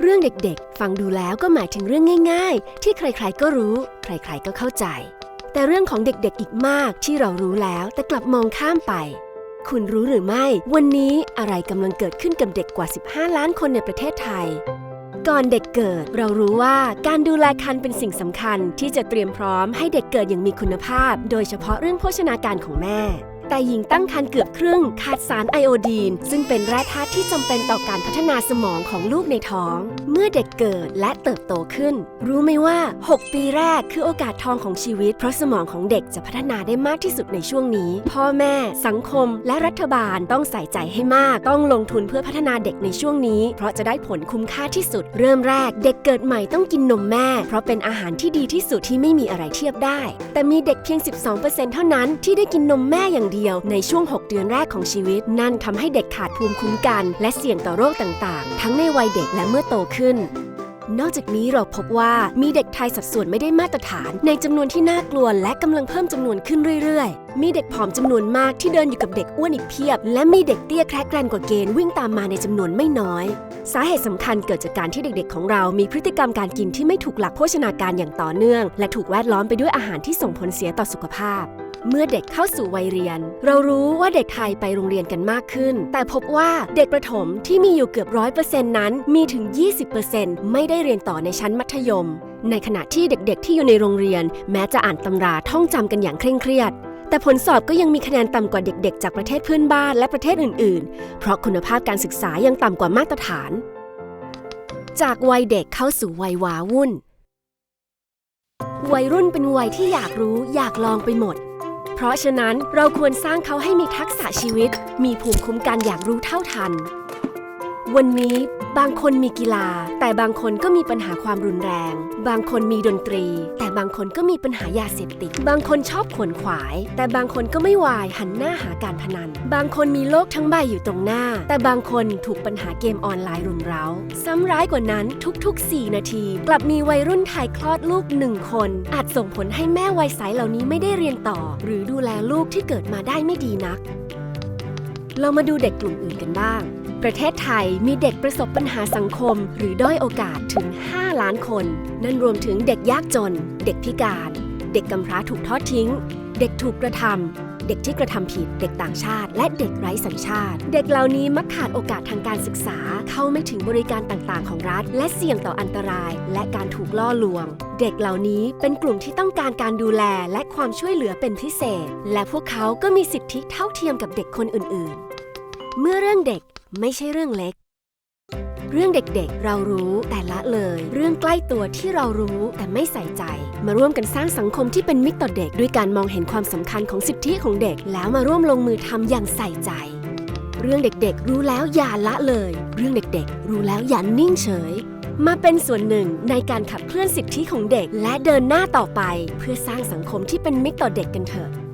เรื่องเด็กๆ ฟังดูแล้วก็หมายถึงเรื่องง่าย ๆ ที่ใครๆก็รู้ ใครๆก็เข้าใจ แต่เรื่องของเด็กๆอีกมากที่เรารู้แล้วแต่กลับมองข้ามไป คุณรู้หรือไม่ วันนี้อะไรกำลังเกิดขึ้นกับเด็กกว่า 15 ล้านคนในประเทศไทย ก่อนเด็กเกิดเรารู้ว่าการดูแลครรภ์เป็นสิ่งสำคัญที่จะเตรียมพร้อมให้เด็กเกิดอย่างมีคุณภาพ โดยเฉพาะเรื่องโภชนาการของแม่ แต่หญิงตั้งครรภ์เกือบครึ่ง ขาดสารไอโอดีน ซึ่งเป็นแร่ธาตุที่จำเป็นต่อการพัฒนาสมองของลูกในท้อง เมื่อเด็กเกิดและเติบโตขึ้น รู้ไหมว่า 6 ปีแรกคือโอกาสทองของชีวิต เพราะสมองของเด็กจะพัฒนาได้มากที่สุดในช่วงนี้ พ่อแม่ สังคม และรัฐบาลต้องใส่ใจให้มาก ต้องลงทุนเพื่อพัฒนาเด็กในช่วงนี้ เพราะจะได้ผลคุ้มค่าที่สุด เริ่มแรก เด็กเกิดใหม่ต้องกินนมแม่ เพราะเป็นอาหารที่ดีที่สุดที่ไม่มีอะไรเทียบได้ แต่มีเด็กเพียง 12%เท่านั้นที่ได้กินนมแม่อย่างเดียวในช่วง 6 เดือนแรกของชีวิต นั่นทำให้เด็กขาดภูมิคุ้มกัน และเสี่ยงต่อโรคต่างๆ ทั้งในวัยเด็กและเมื่อโตขึ้นนอกจากนี้เราพบว่ามีเด็กไทยสัดส่วนไม่ได้มาตรฐาน ในจำนวนที่น่ากลัวและกำลังเพิ่มจำนวนขึ้นเรื่อยๆ มีเด็กผอมจำนวนมากที่เดินอยู่กับเด็กอ้วนอีกเพียบ และมีเด็กเตี้ยแคระแกรนกว่าเกณฑ์วิ่งตามมาในจำนวนไม่น้อย สาเหตุสำคัญเกิดจากการที่เด็กๆ ของเรามีพฤติกรรมการกินที่ไม่ถูกหลักโภชนาการอย่างต่อเนื่อง และถูกแวดล้อมไปด้วยอาหารที่ส่งผลเสียต่อสุขภาพ เมื่อเด็กเข้าสู่วัยเรียน เรารู้ว่าเด็กไทยไปโรงเรียนกันมากขึ้น แต่พบว่าเด็กประถมที่มีอยู่เกือบร้อยเปอร์เซ็นต์นั้น มีถึง 20%ไม่ได้เรียนต่อในชั้นมัธยม ในขณะที่เด็กๆ ที่อยู่ในโรงเรียน แม้จะอ่านตำราท่องจำกันอย่างเคร่งเครียด แต่ผลสอบก็ยังมีคะแนนต่ำกว่าเด็กๆ จากประเทศเพื่อนบ้านและประเทศอื่นๆ เพราะคุณภาพการศึกษายังต่ำกว่ามาตรฐาน จากวัยเด็กเข้าสู่วัยวาวุ่น วัยรุ่นเป็นวัยที่อยากรู้อยากลองไปหมด เพราะฉะนั้นเราควรสร้างเขาให้มีทักษะชีวิต มีภูมิคุ้มกันอย่างรู้เท่าทัน วันนี้บางคนมีกีฬา แต่บางคนก็มีปัญหาความรุนแรง บางคนมีดนตรี แต่บางคนก็มีปัญหายาเสพติด บางคนชอบขวนขวาย แต่บางคนก็ไม่วายหันหน้าหาการพนัน บางคนมีโลกทั้งใบอยู่ตรงหน้า แต่บางคนถูกปัญหาเกมออนไลน์รุมเร้า ซ้ำร้ายกว่านั้นทุกๆ 4 นาที กลับมีวัยรุ่นไทยคลอดลูกหนึ่งคน อาจส่งผลให้แม่วัยใสเหล่านี้ไม่ได้เรียนต่อ หรือดูแลลูกที่เกิดมาได้ไม่ดีนัก เรามาดูเด็กกลุ่มอื่นกันบ้าง ประเทศไทยมีเด็กประสบปัญหาสังคม หรือด้อยโอกาสถึง 5 ล้านคน นั่นรวมถึงเด็กยากจน เด็กพิการ เด็กกำพร้าถูกทอดทิ้ง เด็กถูกกระทำเด็กที่กระทำผิด เด็กต่างชาติ และเด็กไร้สัญชาติ เด็กเหล่านี้มักขาดโอกาสทางการศึกษา เข้าไม่ถึงบริการต่างๆ ของรัฐ และเสี่ยงต่ออันตราย และการถูกล่อลวง เด็กเหล่านี้เป็นกลุ่มที่ต้องการการดูแลและความช่วยเหลือเป็นพิเศษ และพวกเขาก็มีสิทธิเท่าเทียมกับเด็กคนอื่น ๆ เมื่อเรื่องเด็ก ไม่ใช่เรื่องเล็ก เรื่องเด็กๆ เรารู้แต่ละเลย เรื่องใกล้ตัวที่เรารู้แต่ไม่ใส่ใจ มาร่วมกันสร้างสังคมที่เป็นมิตรต่อเด็ก ด้วยการมองเห็นความสำคัญของสิทธิของเด็ก แล้วมาร่วมลงมือทำอย่างใส่ใจ เรื่องเด็กๆ รู้แล้วอย่าละเลย เรื่องเด็กๆ รู้แล้วอย่านิ่งเฉยมาเป็นส่วนหนึ่งในการขับเคลื่อนสิทธิของเด็ก และเดินหน้าต่อไป เพื่อสร้างสังคมที่เป็นมิตรต่อเด็กกันเถอะ